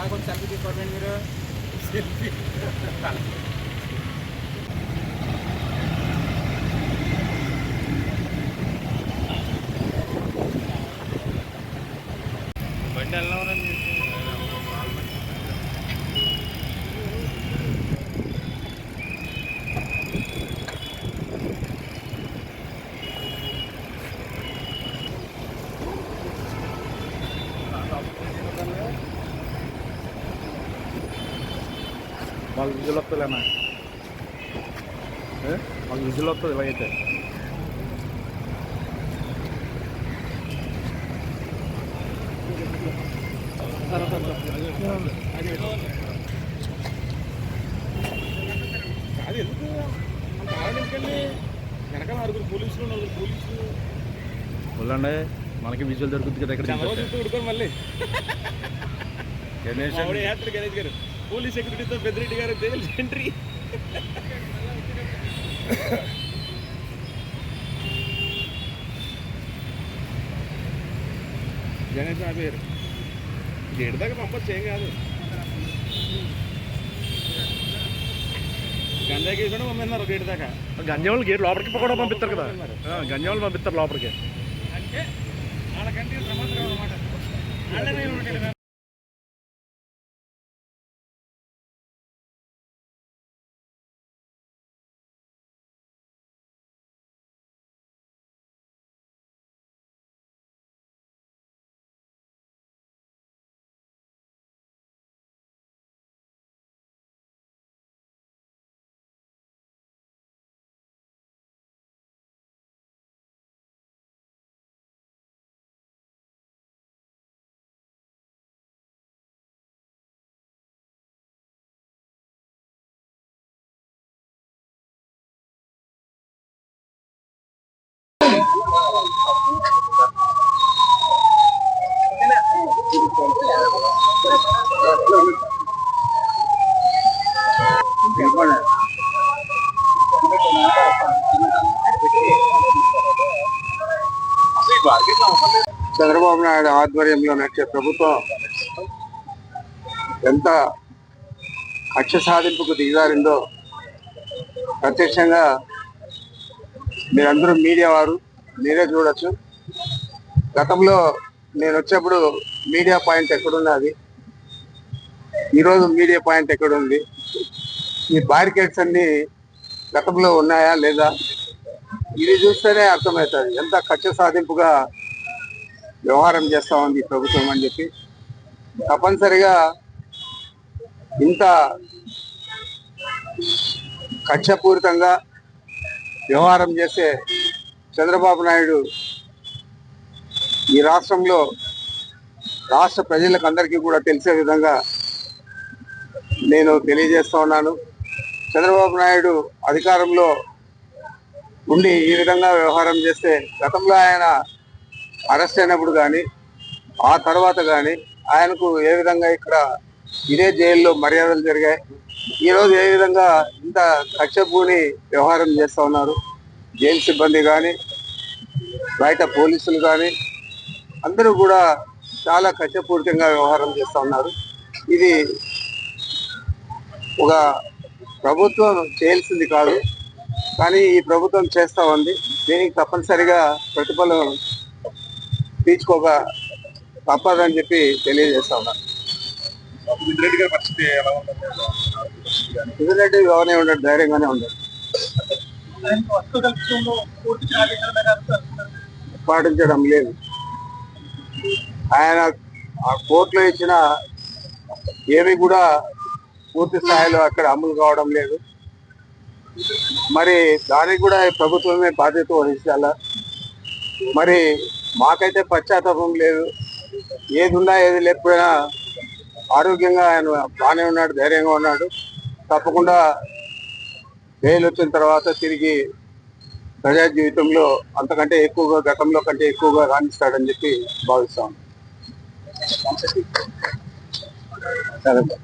ಯಾಕೊಂದು selfie department ನೀರು selfie ಬಂಡೆಲ್ಲವರನ್ನು మాకు విజులు వస్తుందిలేనా ఏ? మాకు విజులు వస్తుంది ఇలాగైతే అది ఎందుకు ఆడకెళ్ళి వెనకాల ఆరుగురు పోలీసులు నలుగురు పోలీసులు వెళ్ళండి మనకి విజువల్ దొరుకుతుంది కదా ఇక్కడ మళ్ళీ గణేష్ గారు పోలీస్ సెక్రటరీతో పెద్దిరెడ్డి గారు జైలు ఎంట్రీ. గణేష్ నా పేరు. గేటు దాకా పంపచ్చు ఏం కాదు. గంజా కేసు కూడా పంపిస్తున్నారు గేటు దాకా. గంజాములు గేట్ లోపలికి కూడా పంపిస్తారు కదా. ఆ, గంజాములు పంపిస్తారు లోపలికి. అంటే వాళ్ళకంటే అనమాట చంద్రబాబు నాయుడు ఆధ్వర్యంలో నడిచే ప్రభుత్వం ఎంత కక్ష సాధింపుకు దిగజారిందో ప్రత్యక్షంగా మీరందరూ మీడియా వారు మీరే చూడొచ్చు. గతంలో నేను వచ్చేప్పుడు మీడియా పాయింట్ ఎక్కడున్నది? ఈరోజు మీడియా పాయింట్ ఎక్కడుంది? ఈ బారికేడ్స్ అన్ని గతంలో ఉన్నాయా లేదా? ఇది చూస్తేనే అర్థమవుతుంది. ఎంత ఖర్చు సాధింపుగా వ్యవహారం చేస్తా ఉంది ప్రభుత్వం అని చెప్పి. తప్పనిసరిగా ఇంత కక్షపూరితంగా వ్యవహారం చేసే చంద్రబాబు నాయుడు ఈ రాష్ట్రంలో రాష్ట్ర ప్రజలకు అందరికీ కూడా తెలిసే విధంగా నేను తెలియజేస్తా ఉన్నాను. చంద్రబాబు నాయుడు అధికారంలో ఉండి ఈ విధంగా వ్యవహారం చేస్తే గతంలో ఆయన అరెస్ట్ అయినప్పుడు కానీ ఆ తర్వాత కానీ ఆయనకు ఏ విధంగా ఇక్కడ ఇదే జైల్లో మర్యాదలు జరిగాయి? ఈరోజు ఏ విధంగా ఇంత కక్షపూని వ్యవహారం చేస్తూ ఉన్నారు? జైలు సిబ్బంది కానీ బయట పోలీసులు కానీ అందరూ కూడా చాలా కక్షపూరితంగా వ్యవహారం చేస్తూ ఉన్నారు. ఇది ఒక ప్రభుత్వం చేయాల్సింది కాదు కానీ ఈ ప్రభుత్వం చేస్తా ఉంది. దీనికి తప్పనిసరిగా ప్రతిఫలం తీర్చుకోక తప్పదని చెప్పి తెలియజేస్తా ఉన్నాను రెడ్డి గారి పరిస్థితి ఎలా రెడ్డి బాగానే ఉండడు ధైర్యంగానే ఉండడు. పాటించడం లేదు. ఆయన ఆ కోర్టులో ఇచ్చిన ఏమి కూడా పూర్తి స్థాయిలో అక్కడ అమలు కావడం లేదు. మరి దానికి కూడా ప్రభుత్వమే బాధ్యత వహించాలా? మరి మాకైతే పశ్చాత్తాపం లేదు. ఏది ఉన్నా ఏది లేకపోయినా ఆరోగ్యంగా ఆయన బాగానే ఉన్నాడు ధైర్యంగా ఉన్నాడు. తప్పకుండా బెయిల్ వచ్చిన తర్వాత తిరిగి ప్రజా జీవితంలో అంతకంటే ఎక్కువగా గతంలో కంటే ఎక్కువగా రాణిస్తాడని చెప్పి భావిస్తాం. Sabi.